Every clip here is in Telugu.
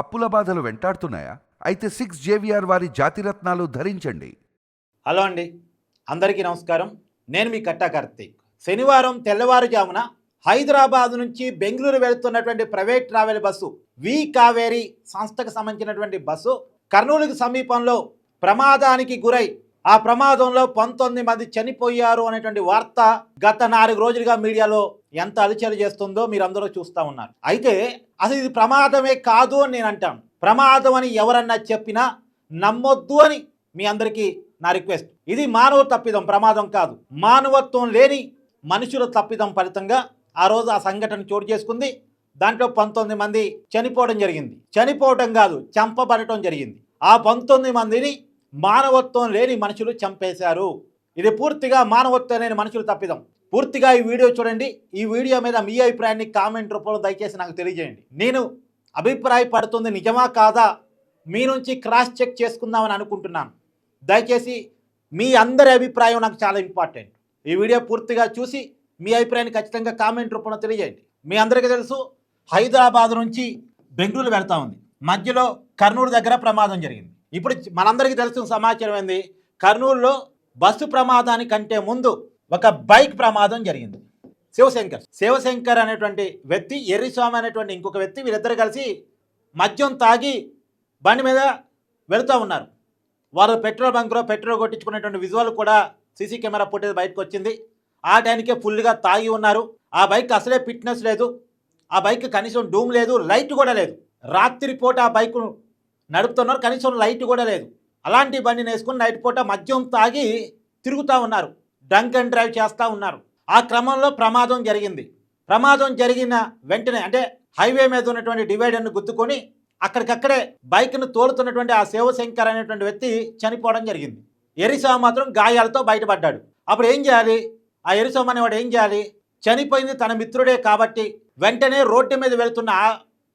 అప్పుల బాధలు వెంటాడుతున్నాయా? అయితే సిక్స్ జేవిఆర్ వారి జాతిరత్నాలు ధరించండి. హలో అండి. అందరికీ నమస్కారం. నేను మీ కట్టా కార్తీక్. శనివారం తెల్లవారుజామున హైదరాబాద్ నుంచి Bengaluru వెళుతున్నటువంటి private travel bus V Kaveri సంస్థకు సంబంధించినటువంటి బస్సు కర్నూలుకు సమీపంలో ప్రమాదానికి గురై ఆ ప్రమాదంలో పంతొమ్మిది మంది చనిపోయారు అనేటువంటి వార్త గత నాలుగు రోజులుగా మీడియాలో ఎంత అలచలు చేస్తుందో మీరు అందరూ చూస్తూ ఉన్నారు. అయితే అసలు ఇది ప్రమాదమే కాదు అని నేను అంటాను. ప్రమాదం అని ఎవరన్నా చెప్పినా నమ్మొద్దు అని మీ అందరికీ నా రిక్వెస్ట్. ఇది మానవ తప్పిదం ప్రమాదం కాదు. మానవత్వం లేని మనుషుల తప్పిదం ఫలితంగా ఆ రోజు ఆ సంఘటన చోటు చేసుకుంది. దాంట్లో పంతొమ్మిది మంది చనిపోవడం జరిగింది. చనిపోవడం కాదు చంపబడటం జరిగింది. ఆ పంతొమ్మిది మందిని మానవత్వం లేని మనుషులు చంపేశారు. ఇది పూర్తిగా మానవత్వం లేని మనుషులు తప్పిదం. పూర్తిగా ఈ వీడియో చూడండి. ఈ వీడియో మీద మీ అభిప్రాయాన్ని కామెంట్ రూపంలో దయచేసి నాకు తెలియజేయండి. నేను అభిప్రాయపడుతుంది నిజమా కాదా? మీ నుంచి క్రాస్ చెక్ చేసుకుందామని అనుకుంటున్నాను. దయచేసి మీ అందరి అభిప్రాయం నాకు చాలా ఇంపార్టెంట్. ఈ వీడియో పూర్తిగా చూసి మీ అభిప్రాయాన్ని ఖచ్చితంగా కామెంట్ రూపంలో తెలియజేయండి. మీ అందరికీ తెలుసు హైదరాబాద్ నుంచి బెంగళూరు వెళ్తా ఉంది. మధ్యలో కర్నూలు దగ్గర ప్రమాదం జరిగింది. ఇప్పుడు మనందరికీ తెలిసిన సమాచారం ఏంది? కర్నూలులో బస్సు ప్రమాదానికంటే ముందు ఒక బైక్ ప్రమాదం జరిగింది. శివశంకర్. శివశంకర్ అనేటువంటి వ్యక్తి ఎర్రిస్వామి అనేటువంటి ఇంకొక వ్యక్తి వీరిద్దరు కలిసి మద్యం తాగి బండి మీద వెళుతూ ఉన్నారు. వారు పెట్రోల్ బంక్లో పెట్రోల్ కొట్టించుకునేటువంటి విజువల్ కూడా సీసీ కెమెరా ఫుటేజ్ బయటకు వచ్చింది. ఆ టైంకే ఫుల్గా తాగి ఉన్నారు. ఆ బైక్ అసలే ఫిట్నెస్ లేదు. ఆ బైక్ కనీసం డూమ్ లేదు లైట్ కూడా లేదు. రాత్రి పూట ఆ బైక్ నడుపుతున్నారు కనీసం లైట్ కూడా లేదు. అలాంటి బండిని వేసుకుని నైట్ పూట మద్యం తాగి తిరుగుతూ ఉన్నారు. డంక్ అండ్ డ్రైవ్ చేస్తూ ఉన్నారు. ఆ క్రమంలో ప్రమాదం జరిగింది. ప్రమాదం జరిగిన వెంటనే అంటే హైవే మీద ఉన్నటువంటి డివైడర్ను గుద్దుకొని అక్కడికక్కడే బైక్ను తోలుతున్నటువంటి ఆ శివశంకర్ అనేటువంటి వ్యక్తి చనిపోవడం జరిగింది. ఎరిసా మాత్రం గాయాలతో బయటపడ్డాడు. అప్పుడు ఏం చేయాలి? ఆ ఎరిసామ అనేవాడు ఏం చేయాలి? చనిపోయింది తన మిత్రుడే కాబట్టి వెంటనే రోడ్డు మీద వెళుతున్న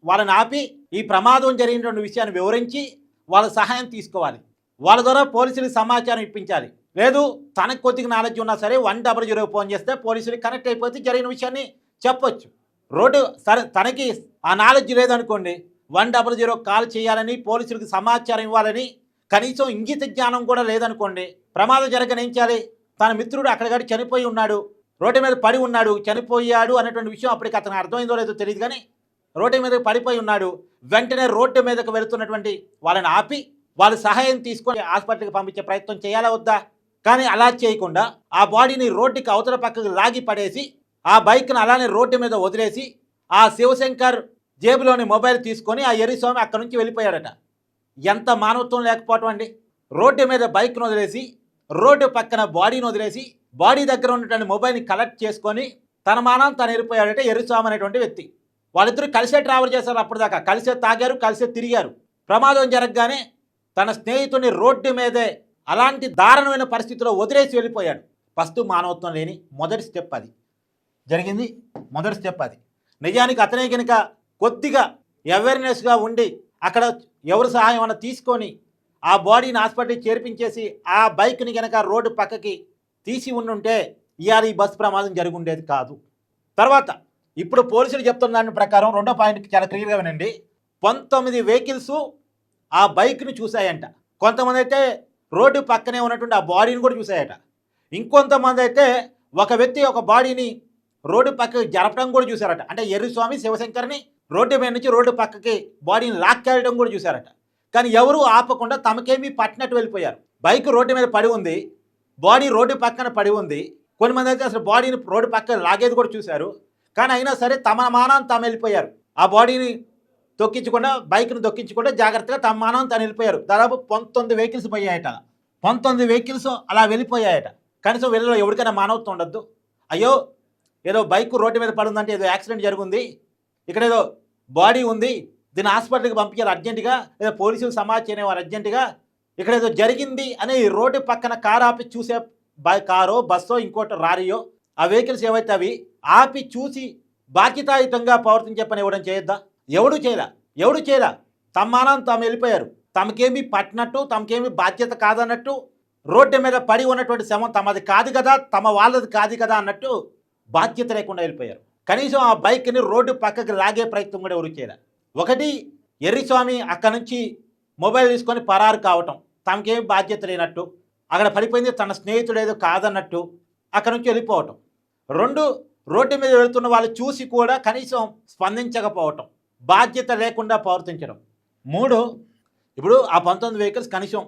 వాళ్ళని ఆపి ఈ ప్రమాదం జరిగినటువంటి విషయాన్ని వివరించి వాళ్ళ సహాయం తీసుకోవాలి. వాళ్ళ ద్వారా పోలీసులకు సమాచారం ఇప్పించాలి. లేదు తనకు కొద్దిగా నాలెడ్జ్ ఉన్నా సరే వన్ డబల్ జీరో ఫోన్ చేస్తే పోలీసులు కనెక్ట్ అయిపోతే జరిగిన విషయాన్ని చెప్పొచ్చు. రోడ్డు సరే తనకి ఆ నాలెడ్జ్ లేదనుకోండి వన్ డబల్ జీరో కాల్ చేయాలని పోలీసులకు సమాచారం ఇవ్వాలని కనీసం ఇంగిత జ్ఞానం కూడా లేదనుకోండి ప్రమాదం జరగని ఏం చేయాలి? తన మిత్రుడు అక్కడికాడి చనిపోయి ఉన్నాడు రోడ్డు మీద పడి ఉన్నాడు చనిపోయాడు అనేటువంటి విషయం అప్పటికి అతను అర్థమైందో లేదో తెలియదు కానీ రోడ్డు మీద పడిపోయి ఉన్నాడు వెంటనే రోడ్డు మీదకు వెళుతున్నటువంటి వాళ్ళని ఆపి వాళ్ళ సహాయం తీసుకొని హాస్పిటల్కి పంపించే ప్రయత్నం చేయాలా వద్దా? కానీ అలా చేయకుండా ఆ బాడీని రోడ్డుకి అవతల పక్కకు లాగి పడేసి ఆ బైక్ను అలానే రోడ్డు మీద వదిలేసి ఆ శివశంకర్ జేబులోని మొబైల్ తీసుకొని ఆ ఎరిస్వామి అక్కడి నుంచి వెళ్ళిపోయాడట. ఎంత మానవత్వం లేకపోవటం అండి. రోడ్డు మీద బైక్ను వదిలేసి రోడ్డు పక్కన బాడీని వదిలేసి బాడీ దగ్గర ఉన్నటువంటి మొబైల్ని కలెక్ట్ చేసుకొని తన మానం తను వెళ్ళిపోయాడట ఎరుస్వామి అనేటువంటి వ్యక్తి. వాళ్ళిద్దరూ కలిసే ట్రావెల్ చేశారు అప్పటిదాకా. కలిసే తాగారు కలిసే తిరిగారు. ప్రమాదం జరగగానే తన స్నేహితుని రోడ్డు మీదే అలాంటి దారుణమైన పరిస్థితిలో వదిలేసి వెళ్ళిపోయాడు. ఫస్ట్ మానవత్వం లేని మొదటి స్టెప్ అది. జరిగింది మొదటి స్టెప్ అది. నిజానికి అతనే కనుక కొద్దిగా అవేర్నెస్గా ఉండి అక్కడ ఎవరి సహాయం అన్న తీసుకొని ఆ బాడీని హాస్పిటల్కి చేర్పించేసి ఆ బైక్ని కనుక రోడ్డు పక్కకి తీసి ఉండుంటే ఇవాళ ఈ బస్ ప్రమాదం జరిగి ఉండేది కాదు. తర్వాత ఇప్పుడు పోలీసులు చెప్తున్న దాని ప్రకారం రెండో పాయింట్ చాలా క్లియర్గా వినండి. పంతొమ్మిది వెహికల్స్ ఆ బైక్ని చూశాయంట. కొంతమంది అయితే రోడ్డు పక్కనే ఉన్నటువంటి ఆ బాడీని కూడా చూశాయట. ఇంకొంతమంది అయితే ఒక వ్యక్తి ఒక బాడీని రోడ్డు పక్కకి జరపడం కూడా చూశారట. అంటే ఎర్రిస్వామి శివశంకర్ని రోడ్డు మీద నుంచి రోడ్డు పక్కకి బాడీని లాక్కెళ్ళడం కూడా చూశారట. కానీ ఎవరు ఆపకుండా తమకేమీ పట్టినట్టు వెళ్ళిపోయారు. బైక్ రోడ్డు మీద పడి ఉంది. బాడీ రోడ్డు పక్కన పడి ఉంది. కొంతమంది అయితే అసలు బాడీని రోడ్డు పక్కన లాగేది కూడా చూశారు. కానీ అయినా సరే తమ మానాన్ని తాము వెళ్ళిపోయారు. ఆ బాడీని తొక్కించకుండా బైక్ను దొక్కించకుండా జాగ్రత్తగా తమ మానవం తను వెళ్ళిపోయారు. దాదాపు పంతొమ్మిది వెహికల్స్ పోయాయట. పంతొమ్మిది వెహికల్స్ అలా వెళ్ళిపోయాయట. కనీసం వెళ్ళలో ఎవరికైనా మానవత్వం ఉండద్దు. అయ్యో ఏదో బైక్ రోడ్డు మీద పడుందంటే ఏదో యాక్సిడెంట్ జరిగింది. ఇక్కడ ఏదో బాడీ ఉంది. దీన్ని హాస్పిటల్కి పంపించారు అర్జెంటుగా. ఏదో పోలీసులు సమాచారం వారు అర్జెంటుగా. ఇక్కడ ఏదో జరిగింది అని రోడ్డు పక్కన కారు ఆపి చూసే బై కారో బస్సో ఇంకోటి రారియో ఆ వెహికల్స్ ఏవైతే అవి ఆపి చూసి బాధ్యతాయుతంగా ప్రవర్తించే పని ఇవ్వడం చేయొద్దా? ఎవడు చేయలే? ఎవడు చేయలే? తమ మానం తాము వెళ్ళిపోయారు. తమకేమి పట్టినట్టు తమకేమి బాధ్యత కాదన్నట్టు రోడ్డు మీద పడి ఉన్నటువంటి శవం తమది కాదు కదా తమ వాళ్ళది కాదు కదా అన్నట్టు బాధ్యత లేకుండా వెళ్ళిపోయారు. కనీసం ఆ బైక్ని రోడ్డు పక్కకి లాగే ప్రయత్నం కూడా ఎవరు చేయలే? ఒకటి ఎర్రిస్వామి అక్కడి నుంచి మొబైల్ తీసుకొని పరారు కావటం తమకేమి బాధ్యత లేనట్టు అక్కడ పడిపోయింది తన స్నేహితుడు ఏదో కాదన్నట్టు అక్కడి నుంచి వెళ్ళిపోవటం. రెండు రోడ్డు మీద వెళుతున్న వాళ్ళు చూసి కూడా కనీసం స్పందించకపోవటం. బాధ్యత లేకుండా ప్రవర్తించడం. మూడు ఇప్పుడు ఆ పంతొమ్మిది వెహికల్స్ కనీసం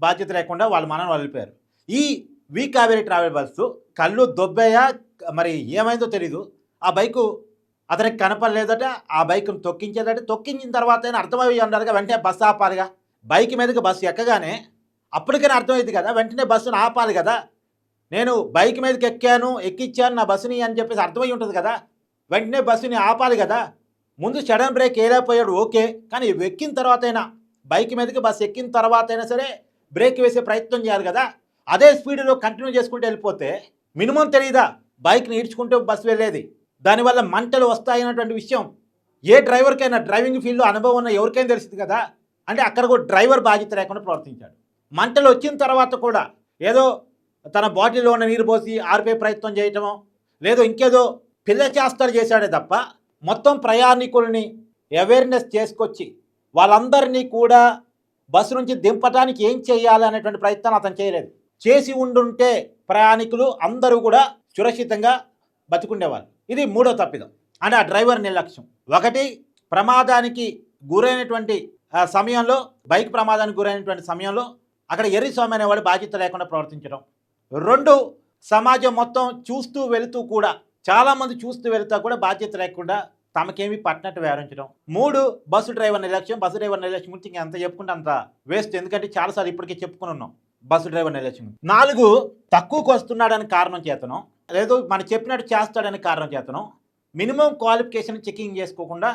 బాధ్యత లేకుండా వాళ్ళ మనం వదిలిపోయారు వెళ్ళిపోయారు ఈ వి కావేరీ ట్రావెల్ బస్సు కళ్ళు దొబ్బయ్యా మరి ఏమైందో తెలీదు. ఆ బైకు అతనికి కనపడలేదట ఆ బైక్ను తొక్కించేదట. తొక్కించిన తర్వాత అయినా అర్థమయ్యి ఉండాలిగా వెంటనే బస్సు ఆపాలిగా. బైక్ మీదకి బస్సు ఎక్కగానే అప్పటికైనా అర్థమైంది కదా వెంటనే బస్సును ఆపాలి కదా. నేను బైక్ మీదకి ఎక్కాను ఎక్కిచ్చాను నా బస్సుని అని చెప్పేసి అర్థమై ఉంటుంది కదా. వెంటనే బస్సుని ఆపాలి కదా. ముందు సడన్ బ్రేక్ వేయలేకపోయాడు ఓకే. కానీ ఎక్కిన తర్వాత అయినా బైక్ మీదకి బస్సు ఎక్కిన తర్వాత అయినా సరే బ్రేక్ వేసే ప్రయత్నం చేయాలి కదా. అదే స్పీడ్లో కంటిన్యూ చేసుకుంటూ వెళ్ళిపోతే మినిమం తెలియదా బైక్ని ఈడ్చుకుంటూ బస్సు వెళ్ళేది. దానివల్ల మంటలు వస్తాయన్నటువంటి విషయం. ఏ డ్రైవర్కైనా డ్రైవింగ్ ఫీల్డ్లో అనుభవం ఉన్న ఎవరికైనా తెలిసింది కదా? అంటే అక్కడ కూడా డ్రైవర్ బాధ్యత లేకుండా ప్రవర్తించాడు. మంటలు వచ్చిన తర్వాత కూడా ఏదో తన బాటిల్లో ఉన్న నీరు పోసి ఆర్పే ప్రయత్నం చేయటమో లేదో ఇంకేదో పిల్ల చేస్తారు చేశాడే తప్ప మొత్తం ప్రయాణికుల్ని అవేర్నెస్ చేసుకొచ్చి వాళ్ళందరినీ కూడా బస్సు నుంచి దింపటానికి ఏం చేయాలి అనేటువంటి ప్రయత్నం అతను చేయలేదు. చేసి ఉండుంటే ప్రయాణికులు అందరూ కూడా సురక్షితంగా బతుకుండేవాళ్ళు. ఇది మూడో తప్పిదం. అంటే ఆ డ్రైవర్ నిర్లక్ష్యం. ఒకటి ప్రమాదానికి గురైనటువంటి సమయంలో బైక్ ప్రమాదానికి గురైనటువంటి సమయంలో అక్కడ ఎర్రిస్వామి అనేవాడు బాధ్యత లేకుండా ప్రవర్తించడం. రెండు సమాజం మొత్తం చూస్తూ వెళుతూ కూడా చాలామంది చూస్తూ వెళ్తా కూడా బాధ్యత లేకుండా తమకేమి పట్టినట్టు వివరించడం మూడు బస్సు డ్రైవర్ నిర్లక్ష్యం. బస్సు డ్రైవర్ నిర్లక్ష్యం గురించి ఇంకా ఎంత చెప్పుకుంటే అంత వేస్ట్. ఎందుకంటే చాలాసార్లు ఇప్పటికే చెప్పుకుని ఉన్నాం బస్సు డ్రైవర్ నిర్లక్ష్యం నాలుగు తక్కువకు వస్తున్నాడని కారణం చేతను లేదు మనం చెప్పినట్టు చేస్తాడని కారణం చేతను మినిమం క్వాలిఫికేషన్ చెకింగ్ చేసుకోకుండా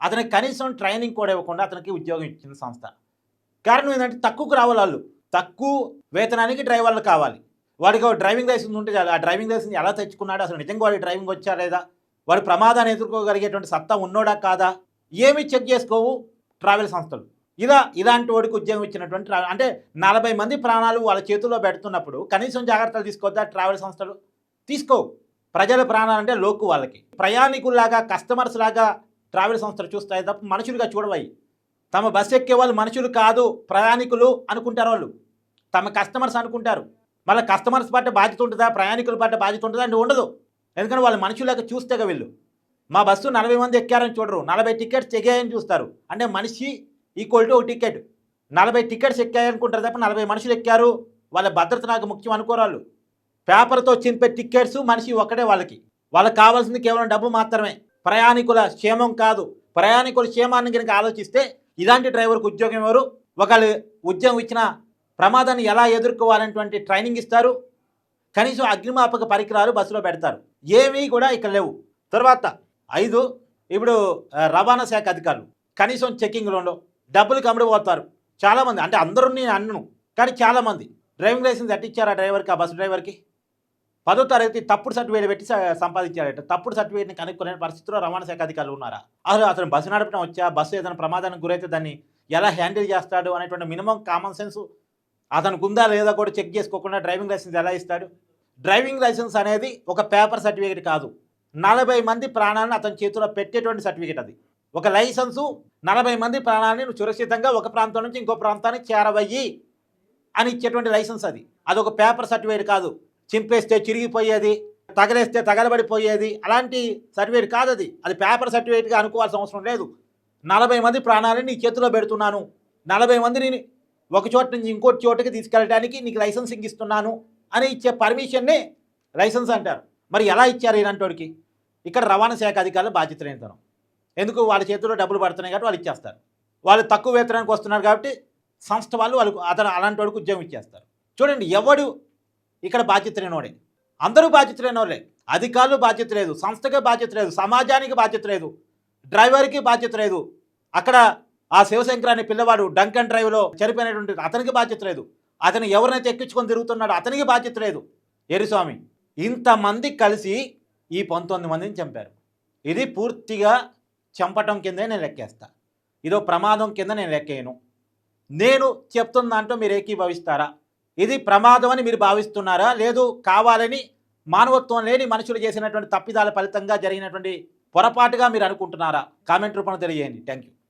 అతనికి కనీసం ట్రైనింగ్ కూడా ఇవ్వకుండా అతనికి ఉద్యోగం ఇచ్చిన సంస్థ. కారణం ఏంటంటే తక్కువకు రావాలి వాళ్ళు తక్కువ వేతనానికి డ్రైవర్లు కావాలి. వాడికి డ్రైవింగ్ లైసెన్స్ ఉంటే చాలు. ఆ డ్రైవింగ్ లైసెన్స్ ఎలా తెచ్చుకున్నాడు? అసలు నిజంగా వాడి డ్రైవింగ్ వచ్చా లేదా? వాడు ప్రమాదాన్ని ఎదుర్కోగలిగేటువంటి సత్తా ఉన్నోడా కాదా? ఏమి చెక్ చేసుకోవు? ట్రావెల్ సంస్థలు. ఇలా ఇలాంటి వాడికి ఉద్యోగం ఇచ్చినటువంటి అంటే నలభై మంది ప్రాణాలు వాళ్ళ చేతుల్లో పెడుతున్నప్పుడు కనీసం జాగ్రత్తలు తీసుకోవద్దా ట్రావెల్ సంస్థలు? తీసుకో ప్రజల ప్రాణాలు అంటే లోకు వాళ్ళకి. ప్రయాణికుల్లాగా కస్టమర్స్ లాగా ట్రావెల్ సంస్థలు చూస్తాయి తప్ప మనుషులుగా చూడవయి తమ బస్సు ఎక్కే వాళ్ళు మనుషులు కాదు ప్రయాణికులు అనుకుంటారు వాళ్ళు. తమ కస్టమర్స్ అనుకుంటారు. మళ్ళీ కస్టమర్స్ పట్ల బాధ్యత ఉంటుందా? ప్రయాణికుల పట్ల బాధ్యత ఉంటుందా? అంటే ఉండదు. ఎందుకంటే వాళ్ళు మనుషులకు చూస్తేగా వీళ్ళు. మా బస్సు నలభై మంది ఎక్కారని చూడరు. నలభై టికెట్స్ ఎక్కాయని చూస్తారు. అంటే మనిషి ఈక్వల్ టు ఒక టికెట్. నలభై టికెట్స్ ఎక్కాయనుకుంటారు తప్ప నలభై మనుషులు ఎక్కారు. వాళ్ళ భద్రత నాకు ముఖ్యం అనుకోరాళ్ళు పేపర్తో చింపే టికెట్స్ మనిషి ఒక్కడే వాళ్ళకి. వాళ్ళకి కావాల్సింది కేవలం డబ్బు మాత్రమే. ప్రయాణికుల క్షేమం కాదు. ప్రయాణికుల క్షేమాన్ని కనుక ఆలోచిస్తే ఇలాంటి డ్రైవర్కి ఉద్యోగం ఎవరు? ఒకళ్ళు ఉద్యోగం ఇచ్చిన ప్రమాదాన్ని ఎలా ఎదుర్కోవాలనేటువంటి ట్రైనింగ్ ఇస్తారు. కనీసం అగ్నిమాపక పరికరాలు బస్సులో పెడతారు. ఏమీ కూడా ఇక్కడ లేవు. తర్వాత ఐదు ఇప్పుడు రవాణా శాఖ అధికారులు. కనీసం చెక్కింగ్లో డబ్బులు కమిడిపోతారు చాలామంది అంటే అందరూ నేను అన్నను కానీ చాలామంది. డ్రైవింగ్ లైసెన్స్ ఎట్టిచ్చారు ఆ డ్రైవర్కి ఆ బస్సు డ్రైవర్కి? పదో తరగతి తప్పుడు సర్టిఫికేట్ పెట్టి సంపాదించారట. తప్పుడు సర్టిఫికేట్ని కనుక్కునే పరిస్థితిలో రవాణా శాఖ అధికారులు ఉన్నారా? అసలు అతను బస్సు నడపడం వచ్చా? బస్సు ఏదైనా ప్రమాదానికి గురైతే దాన్ని ఎలా హ్యాండిల్ చేస్తాడు అనేటువంటి మినిమం కామన్ సెన్స్ అతనికి ఉందా లేదా కూడా చెక్ చేసుకోకుండా డ్రైవింగ్ లైసెన్స్ ఎలా ఇస్తాడు? డ్రైవింగ్ లైసెన్స్ అనేది ఒక పేపర్ సర్టిఫికేట్ కాదు. నలభై మంది ప్రాణాలను అతని చేతిలో పెట్టేటువంటి సర్టిఫికేట్ అది. ఒక లైసెన్సు నలభై మంది ప్రాణాలని నువ్వు సురక్షితంగా ఒక ప్రాంతం నుంచి ఇంకో ప్రాంతానికి చేరవయ్యి అని ఇచ్చేటువంటి లైసెన్స్ అది. అది ఒక పేపర్ సర్టిఫికేట్ కాదు. చింపేస్తే చిరిగిపోయేది తగలేస్తే తగలబడిపోయేది అలాంటి సర్టిఫికేట్ కాదు అది. అది పేపర్ సర్టిఫికేట్గా అనుకోవాల్సిన అవసరం లేదు. నలభై మంది ప్రాణాలని నీ చేతిలో పెడుతున్నాను. నలభై మందిని ఒక చోట నుంచి ఇంకోటి చోటకి తీసుకెళ్ళడానికి నీకు లైసెన్సింగ్ ఇస్తున్నాను అని ఇచ్చే పర్మిషన్నే లైసెన్స్ అంటారు. మరి ఎలా ఇచ్చారు ఇలాంటివాడికి ఇక్కడ రవాణా శాఖ అధికారులు బాధ్యత లేనితనం ఎందుకు? వాళ్ళ చేతిలో డబ్బులు పడుతున్నాయి కాబట్టి వాళ్ళు ఇచ్చేస్తారు. వాళ్ళు తక్కువ వేతనానికి వస్తున్నారు కాబట్టి సంస్థ వాళ్ళు వాళ్ళకు అతను అలాంటి వాడికి ఉద్యోగం ఇచ్చేస్తారు. చూడండి ఎవడు ఇక్కడ బాధ్యత లేనివాడే అందరూ బాధ్యత లేనివాళ్ళే అధికారులు బాధ్యత లేదు సంస్థకే బాధ్యత లేదు సమాజానికి బాధ్యత లేదు డ్రైవర్కి బాధ్యత లేదు అక్కడ ఆ శివశంకర్ అనే పిల్లవాడు డంకన్ డ్రైవ్లో చనిపోయినటువంటి అతనికి బాధ్యత లేదు. అతను ఎవరినైతే ఎక్కించుకొని తిరుగుతున్నాడో అతనికి బాధ్యత లేదు. ఎరిస్వామి ఇంతమంది కలిసి ఈ పంతొమ్మిది మందిని చంపారు. ఇది పూర్తిగా చంపటం కిందే నేను లెక్కేస్తా. ఇదో ప్రమాదం కింద నేను లెక్కేయను. నేను చెప్తున్న దాంట్లో మీరు ఏకీభవిస్తారా? ఇది ప్రమాదం అని మీరు భావిస్తున్నారా? లేదు కావాలని మానవత్వం లేని మనుషులు చేసినటువంటి తప్పిదాల ఫలితంగా జరిగినటువంటి పొరపాటుగా మీరు అనుకుంటున్నారా? కామెంట్ రూపంలో తెలియజేయండి. Thank you